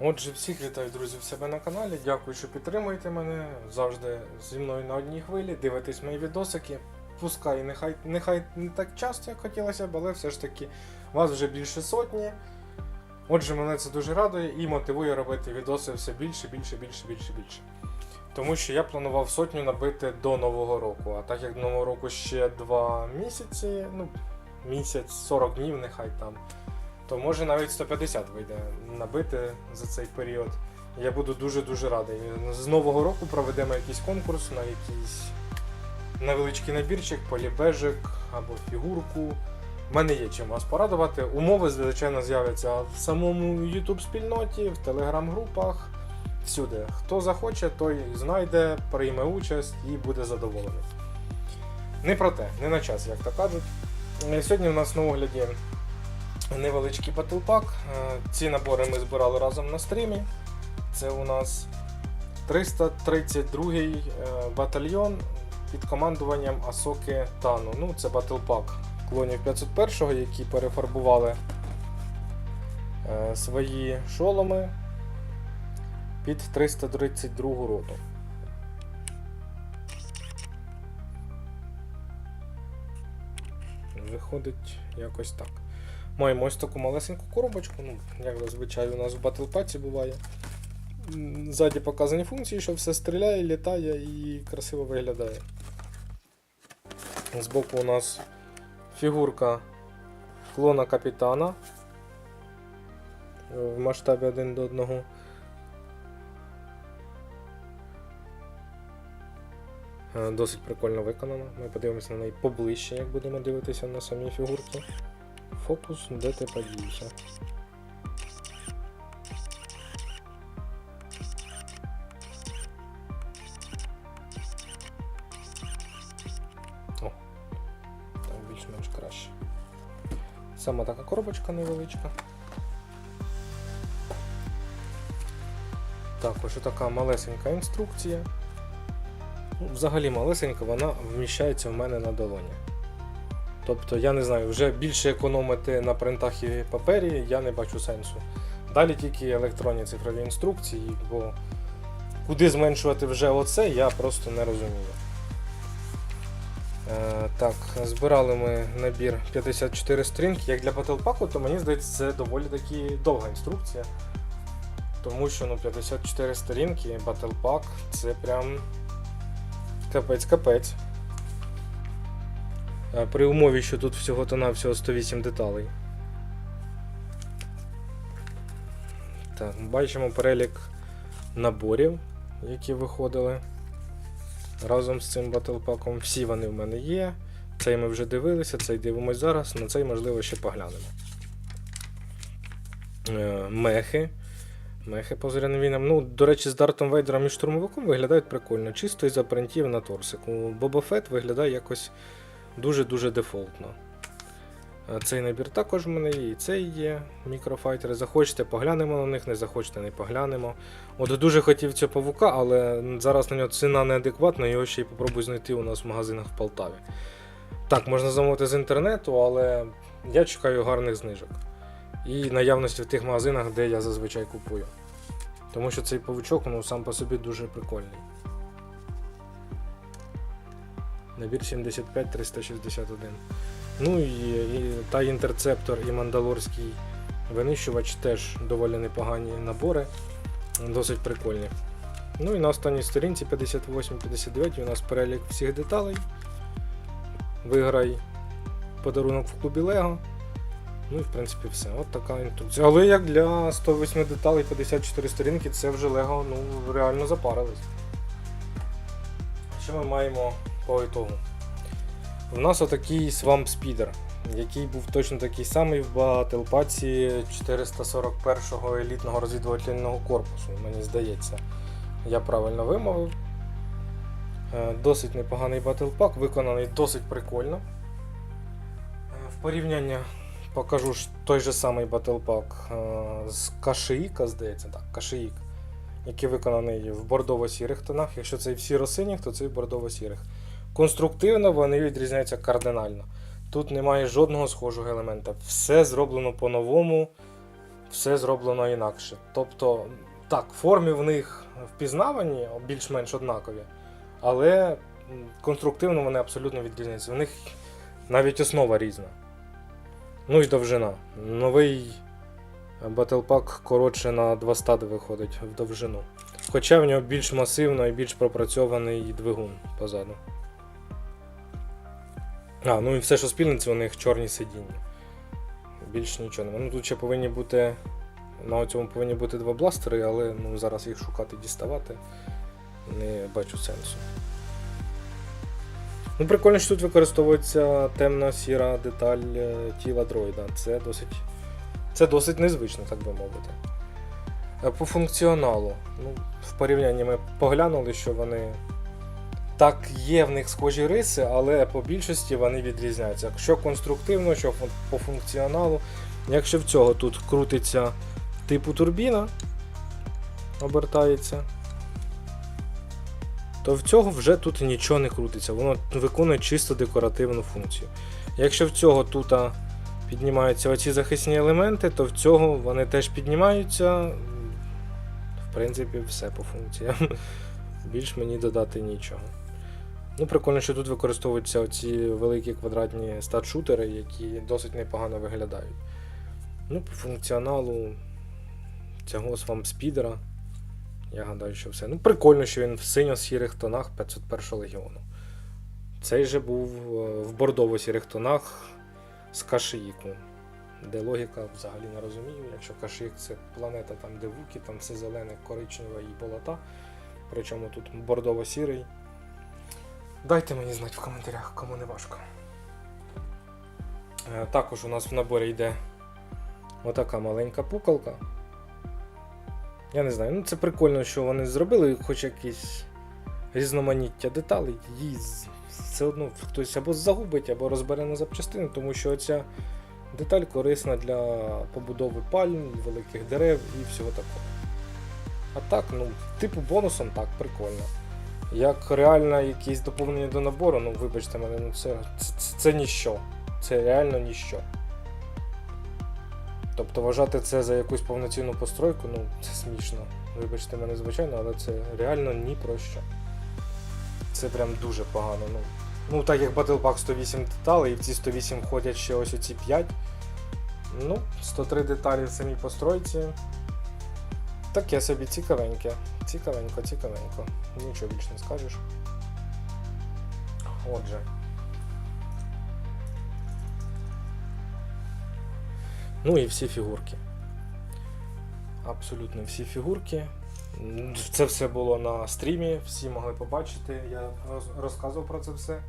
Отже, всіх вітаю, друзі, в себе на каналі. Дякую, що підтримуєте мене. Завжди зі мною на одній хвилі. Дивитесь мої відосики. Пускай нехай, нехай не так часто, як хотілося б, але все ж таки вас вже більше сотні. Отже, мене це дуже радує і мотивує робити відоси все більше, більше, більше, більше, більше. Тому що я планував сотню набити до Нового року. А так як до Нового року ще два місяці, ну, місяць, 40 днів, нехай там то може навіть 150 вийде набити за цей період. Я буду дуже-дуже радий. З нового року проведемо якийсь конкурс на якийсь невеличкий набірчик, полібежик або фігурку. У мене є чим вас порадувати. Умови, звичайно, з'являться в самому YouTube спільноті, в телеграм-групах, всюди. Хто захоче, той знайде, прийме участь і буде задоволений. Не про те, не на час, як то кажуть. Сьогодні у нас на огляді невеличкий батлпак. Е, Ці набори ми збирали разом на стрімі. Це у нас 332-й е, батальйон під командуванням Асоки Тану. Ну, це батлпак клонів 501-го, які перефарбували е, свої шоломи під 332 роту. Виходить якось так. Маємо ось таку малесеньку коробочку, ну, як зазвичай у нас в батлпаці буває. Ззаді показані функції, що все стріляє, літає і красиво виглядає. Збоку у нас фігурка клона капітана е, в масштабі 1 до 1. Е, Досить прикольно виконано. Ми подивимося на неї поближче, як будемо дивитися на самі фігурки. Фокус, де ти подівся? О, так більш-менш краще. Сама така коробочка невеличка. Також така малесенька інструкція. Ну, взагалі малесенька, вона вміщається в мене на долоні. Тобто, я не знаю, вже більше економити на принтах і папері я не бачу сенсу. Далі тільки електронні цифрові інструкції, бо куди зменшувати вже оце, я просто не розумію. Е, так, збирали ми набір 54 сторінки. Як для Battlepack, то мені здається, це доволі таки довга інструкція. Тому що ну, 54 сторінки, Battlepack це прям капець-капець. Е, При умові, що тут всього то навсього 108 деталей. Так, бачимо перелік наборів, які виходили разом з цим батлпаком. Всі вони в мене є. Цей ми вже дивилися, цей дивимось зараз, на цей можливо ще поглянемо. Е, Мехи. Мехи по війнам. Ну, до речі, з Дартом Вейдером і штурмовиком виглядають прикольно. Чисто із-за принтів на торсику. Боба Фет виглядає якось дуже-дуже дефолтно. Е, Цей набір також в мене є, і цей є. Мікрофайтери. Захочете, поглянемо на них, не захочете, не поглянемо. От дуже хотів цього павука, але зараз на нього ціна неадекватна, його ще й попробую знайти у нас в магазинах в Полтаві. Так, можна замовити з інтернету, але я чекаю гарних знижок. І наявності в тих магазинах, де я зазвичай купую. Тому що цей павучок ну, сам по собі дуже прикольний. Набір 75-361. Ну і, і та інтерцептор і мандалорський винищувач теж доволі непогані набори, досить прикольні. Ну і на останній сторінці 58-59 у нас перелік всіх деталей. Виграй подарунок в клубі Лего. Ну і в принципі все. От така інструкція. Але як для 108 деталей 54 сторінки, це вже Лего ну, реально запарились. Що ми маємо по ітогу? У нас отакий Swamp Speeder, який був точно такий самий в батлпаці 441-го елітного розвідувального корпусу, мені здається. Я правильно вимовив. Е, Досить непоганий батлпак, виконаний досить прикольно. Е, В порівняння покажу той же самий батлпак е, з Кашиїка, здається, так, Кашиїк, який виконаний в бордово-сірих тонах. Якщо це в сіро-синіх, то це в бордово-сірих. Конструктивно вони відрізняються кардинально. Тут немає жодного схожого елемента. Все зроблено по-новому. все зроблено інакше. Тобто, так, форми в них впізнавані, більш-менш однакові, але конструктивно вони абсолютно відрізняються. В них навіть основа різна. Ну і довжина. Новий Pack коротше на 2 стади виходить в довжину. Хоча в нього більш масивно і більш пропрацьований двигун позаду. А, ну і все, що спільниці, у них чорні сидіння. Більш нічого немає. Ну тут ще повинні бути. На цьому повинні бути два бластери, але ну, зараз їх шукати діставати. Не бачу сенсу. Ну, прикольно, що тут використовується темно-сіра деталь е, тіла дроїда. Це досить. Це досить незвично, так би мовити. Е, По функціоналу. Ну, в порівнянні ми поглянули, що вони. Так, є в них схожі риси, але по більшості вони відрізняються. Що конструктивно, що по функціоналу. Якщо в цього тут крутиться типу турбіна, обертається, то в цього вже тут нічого не крутиться. Воно виконує чисто декоративну функцію. Якщо в цього тут піднімаються оці захисні елементи, то в цього вони теж піднімаються. В принципі, все по функціям. Більш мені додати нічого. Ну, прикольно, що тут використовуються оці великі квадратні стат-шутери, які досить непогано виглядають. Ну, по функціоналу цього свамп-спідера. Я гадаю, що все. Ну, прикольно, що він в синьо-сірих тонах 501 легіону. Цей же був е, в бордово-сірих тонах з Кашиїку. Де логіка взагалі не розумію. Якщо Кашиїк це планета, там, де вуки, там все зелене, коричневе і болота. Причому тут бордово-сірий. Дайте мені знати в коментарях, кому не важко. Е, Також у нас в наборі йде отака маленька пукалка. Я не знаю, ну це прикольно, що вони зробили, хоч якісь різноманіття деталей, її все одно хтось або загубить, або розбере на запчастини, тому що ця деталь корисна для побудови пальм, великих дерев і всього такого. А так, ну, типу бонусом так, прикольно. Як реально якісь доповнення до набору, ну вибачте мене, ну це, це, це, це ніщо. Це реально ніщо. Тобто вважати це за якусь повноцінну постройку, ну це смішно. Вибачте мене, звичайно, але це реально ні про що. Це прям дуже погано. Ну, ну так як Battle Pack 108 деталей, і в ці 108 входять ще ось оці 5. Ну, 103 деталі в самій постройці. Таке собі цікавеньке. Цікавенько, цікавенько. Нічого більше не скажеш. Отже. Ну і всі фігурки. Абсолютно всі фігурки. Це все було на стрімі, всі могли побачити. Я розказував про це все.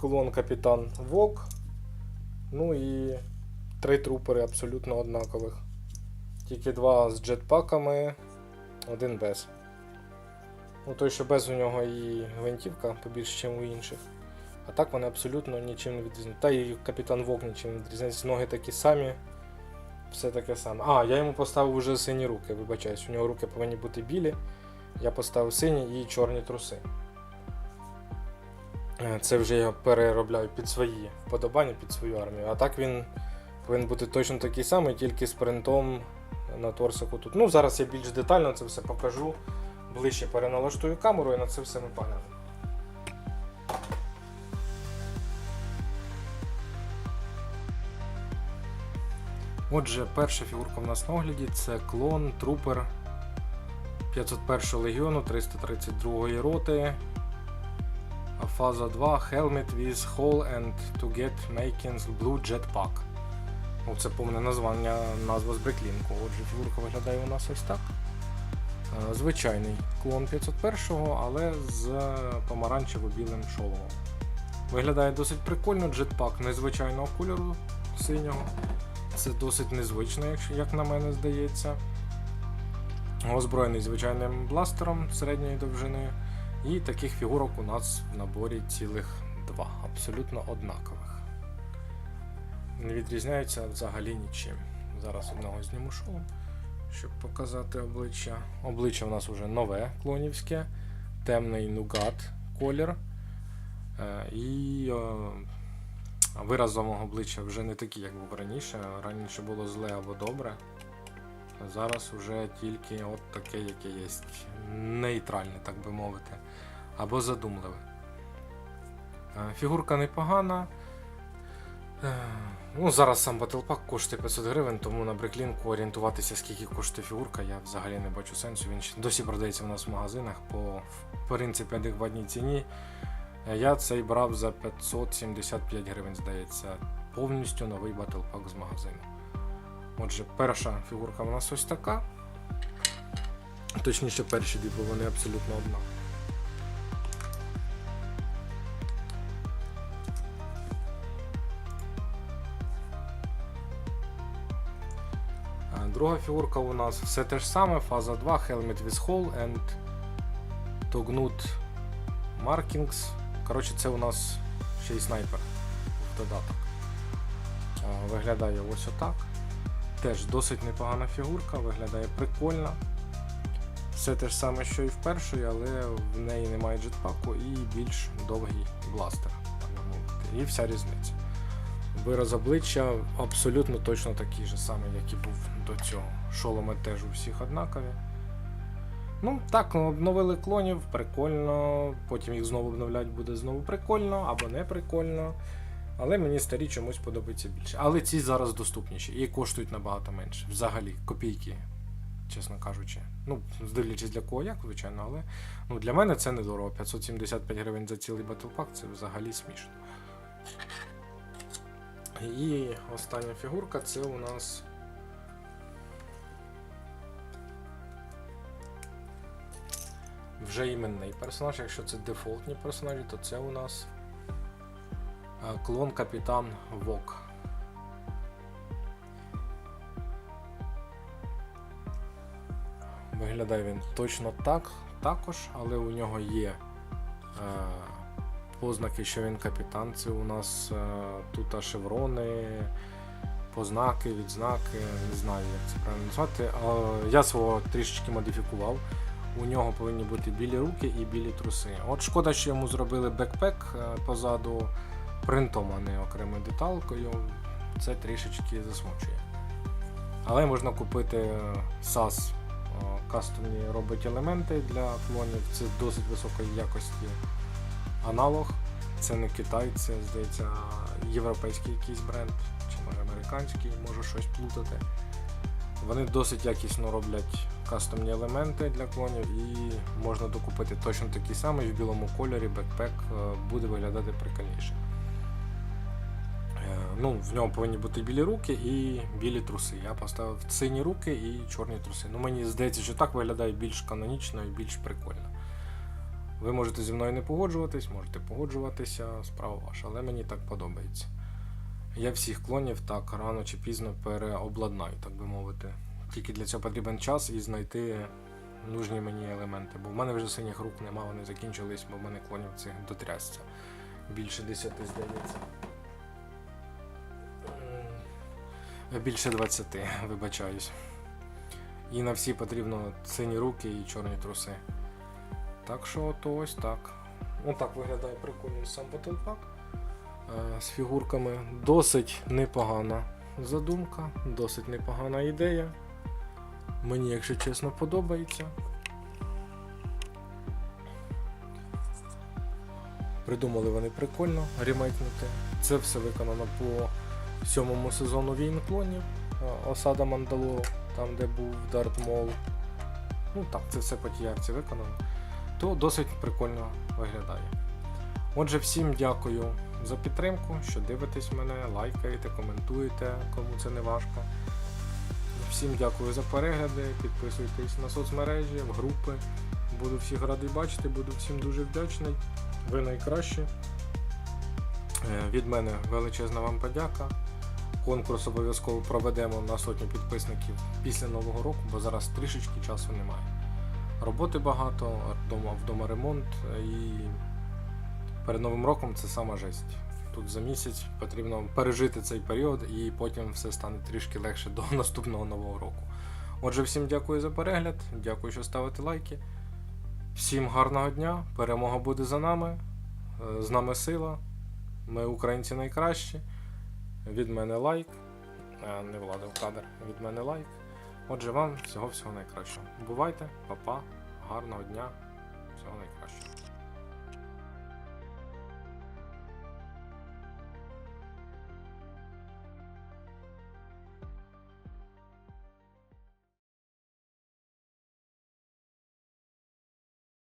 Клон Капітан Вок. Ну і три трупери абсолютно однакових. Тільки два з джетпаками, один без. Ну, той, що без у нього і гвинтівка побільше, ніж у інших. А так вони абсолютно нічим не відрізняються. Та і капітан Вок нічим не відрізняється. Ноги такі самі. Все таке саме. А, я йому поставив вже сині руки, вибачаюсь. У нього руки повинні бути білі. Я поставив сині і чорні труси. Е, Це вже я переробляю під свої вподобання, під свою армію. А так він повинен бути точно такий самий, тільки з принтом на торсику тут. Ну, зараз я більш детально це все покажу. Ближче переналаштую камеру і на це все ми поглянемо. Отже, перша фігурка в нас на огляді це клон Трупер 501 легіону 332 роти. Фаза 2 Helmet with Hole and to get Makings Blue Jetpack. Ну, це повне названня, назва з бреклінку. Отже, фігурка виглядає у нас ось так. Е, Звичайний клон 501, але з помаранчево-білим шоломом. Виглядає досить прикольно, джетпак незвичайного кольору синього. Це досить незвично, як на мене здається. Озброєний звичайним бластером середньої довжини. І таких фігурок у нас в наборі цілих два, абсолютно однакових. Не відрізняються взагалі нічим. Зараз одного зніму шолом, щоб показати обличчя. Обличчя у нас вже нове клонівське, темний нугат колір. Е, І Вираз мого обличчя вже не такий, як був раніше. Раніше було зле або добре. Зараз вже тільки от таке, яке є. Нейтральне, так би мовити. Або задумливе. Е, Фігурка непогана. Е, Ну, зараз сам Pack коштує 500 гривень, тому на бреклінку орієнтуватися, скільки коштує фігурка, я взагалі не бачу сенсу. Він досі продається в нас в магазинах по в принципі адекватній ціні. Е, Я цей брав за 575 гривень, здається, повністю новий Pack з магазину. Отже, перша фігурка у нас ось така. Точніше, перші дві, вони абсолютно одна. Друга фігурка у нас все те ж саме, фаза 2, Helmet with Hole and Tognut Markings. Коротше, це у нас ще й снайпер в додаток. Виглядає ось отак. Теж досить непогана фігурка, виглядає прикольно. Все те ж саме, що і в першої, але в неї немає джетпаку і більш довгий бластер. І вся різниця. Вираз обличчя абсолютно точно такий же самий, як і був до цього. Шоломи теж у всіх однакові. Ну, так, обновили клонів, прикольно. Потім їх знову обновляти буде знову прикольно або не прикольно. Але мені старі чомусь подобаються більше. Але ці зараз доступніші і коштують набагато менше. Взагалі, копійки, чесно кажучи. Ну, здивлячись для кого як, звичайно, але ну, для мене це недорого. 575 гривень за цілий Pack це взагалі смішно. І остання фігурка це у нас. Вже іменний персонаж. Якщо це дефолтні персонажі, то це у нас е, клон Капітан Вок. Виглядає він точно так, також, але у нього є е, познаки, що він капітан. Це у нас е, тут шеврони, познаки, відзнаки, не знаю, як це правильно назвати. Е, я свого трішечки модифікував. У нього повинні бути білі руки і білі труси. От шкода, що йому зробили бекпек е, позаду принтом, а не окремою деталкою. Це трішечки засмучує. Але можна купити е, SAS е, кастомні робить елементи для клонів. Це досить високої якості аналог. Це не Китай, це здається європейський якийсь бренд, чи може американський, можу щось плутати. Вони досить якісно роблять кастомні елементи для клонів і можна докупити точно такий самий в білому кольорі, бекпек е, буде виглядати прикольніше. Е, Ну, в ньому повинні бути білі руки і білі труси. Я поставив сині руки і чорні труси. Ну, мені здається, що так виглядає більш канонічно і більш прикольно. Ви можете зі мною не погоджуватись, можете погоджуватися, справа ваша, але мені так подобається. Я всіх клонів так рано чи пізно переобладнаю, так би мовити. Тільки для цього потрібен час і знайти нужні мені елементи. Бо в мене вже синіх рук нема, вони закінчились, бо в мене клонів цих дотрясся. Більше 10, здається. Більше 20, вибачаюсь. І на всі потрібно сині руки і чорні труси. Так що то ось так. Ну так виглядає прикольно сам Pack е, з фігурками. Досить непогана задумка, досить непогана ідея. Мені, якщо чесно, подобається. Придумали вони прикольно ремейкнути. Це все виконано по сьомому сезону війн клонів. е, Осада Мандалору, там де був Дарт Мол. Ну так, це все по тій акції виконано. То досить прикольно виглядає. Отже, всім дякую за підтримку, що дивитесь мене, лайкаєте, коментуєте, кому це не важко. Всім дякую за перегляди, підписуйтесь на соцмережі, в групи. Буду всіх радий бачити, буду всім дуже вдячний. Ви найкращі. Е, Від мене величезна вам подяка. Конкурс обов'язково проведемо на сотню підписників після Нового року, бо зараз трішечки часу немає. Роботи багато, вдома, ремонт і перед Новим роком це сама жесть. Тут за місяць потрібно пережити цей період і потім все стане трішки легше до наступного нового року. Отже, всім дякую за перегляд, дякую, що ставите лайки. Всім гарного дня, перемога буде за нами, е, з нами сила. Ми українці найкращі. Від мене лайк. А, не владив кадр. Від мене лайк. Отже, вам всього-всього найкращого. Бувайте, па-па, гарного дня, всього найкращого.